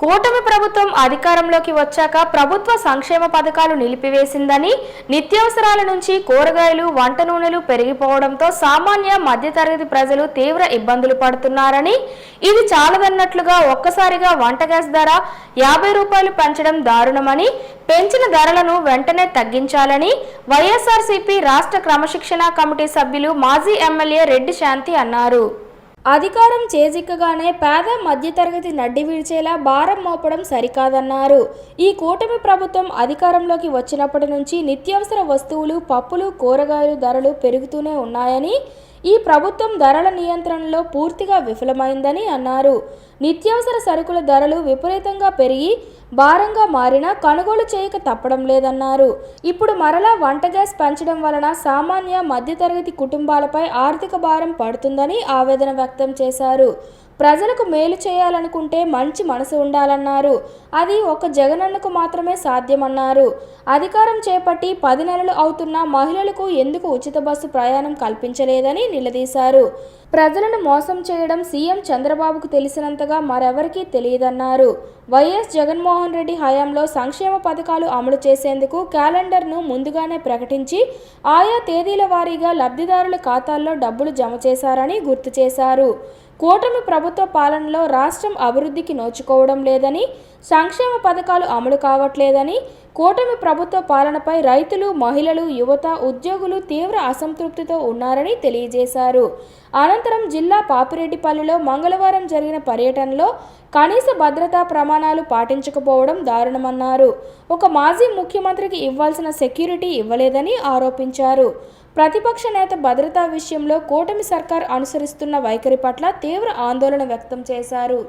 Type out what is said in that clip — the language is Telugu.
కూటమి ప్రభుత్వం అధికారంలోకి వచ్చాక ప్రభుత్వ సంక్షేమ పథకాలు నిలిపివేసిందని నిత్యావసరాల నుంచి కూరగాయలు వంట నూనెలు పెరిగిపోవడంతో సామాన్య మధ్యతరగతి ప్రజలు తీవ్ర ఇబ్బందులు పడుతున్నారని ఇది చాలదన్నట్లుగా ఒక్కసారిగా వంట గ్యాస్ ధర యాభై రూపాయలు పెంచడం దారుణమని పెంచిన ధరలను వెంటనే తగ్గించాలని వైఎస్ఆర్సీపీ రాష్ట్ర క్రమశిక్షణ కమిటీ సభ్యులు మాజీ ఎమ్మెల్యే రెడ్డి శాంతి అన్నారు. అధికారం చేజిక్కగానే పేద మధ్యతరగతి నడ్డి విడిచేలా భారం మోపడం సరికాదన్నారు. ఈ కూటమి ప్రభుత్వం అధికారంలోకి వచ్చినప్పటి నుంచి నిత్యావసర వస్తువులు పప్పులు కూరగాయలు ధరలు పెరుగుతూనే ఉన్నాయని ఈ ప్రభుత్వం ధరల నియంత్రణలో పూర్తిగా విఫలమైందని అన్నారు. నిత్యావసర సరుకుల ధరలు విపరీతంగా పెరిగి భారంగా మారినా కొనుగోలు చేయక తప్పడం లేదన్నారు. ఇప్పుడు మరలా వంట గ్యాస్ పెంచడం వలన సామాన్య మధ్యతరగతి కుటుంబాలపై ఆర్థిక భారం పడుతుందని ఆవేదన వ్యక్తం చేశారు. ప్రజలకు మేలు చేయాలనుకుంటే మంచి మనసు ఉండాలన్నారు. అది ఒక జగనన్నకు మాత్రమే సాధ్యమన్నారు. అధికారం చేపట్టి పది నెలలు అవుతున్న మహిళలకు ఎందుకు ఉచిత బస్సు ప్రయాణం కల్పించలేదని నిలదీశారు. ప్రజలను మోసం చేయడం సీఎం చంద్రబాబుకు తెలిసినంతగా మరెవరికీ తెలియదన్నారు. వైఎస్ జగన్మోహన్ రెడ్డి హయాంలో సంక్షేమ పథకాలు అమలు చేసేందుకు క్యాలెండర్ను ముందుగానే ప్రకటించి ఆయా తేదీల వారీగా లబ్ధిదారుల ఖాతాల్లో డబ్బులు జమ చేశారని గుర్తు చేశారు. కూటమి ప్రభుత్వ పాలనలో రాష్ట్రం అభివృద్ధికి నోచుకోవడం లేదని సంక్షేమ పథకాలు అమలు కావట్లేదని కూటమి ప్రభుత్వ పాలనపై రైతులు మహిళలు యువత ఉద్యోగులు తీవ్ర అసంతృప్తితో ఉన్నారని తెలియజేశారు. అనంతరం జిల్లా పాపిరెడ్డిపల్లిలో మంగళవారం జరిగిన పర్యటనలో కనీస భద్రతా ప్రమాణాలు పాటించకపోవడం దారుణమన్నారు. ఒక మాజీ ముఖ్యమంత్రికి ఇవ్వాల్సిన సెక్యూరిటీ ఇవ్వలేదని ఆరోపించారు. ప్రతిపక్ష నేత భద్రతా విషయంలో కూటమి సర్కార్ అనుసరిస్తున్న వైఖరి పట్ల తీవ్ర ఆందోళన వ్యక్తం చేశారు.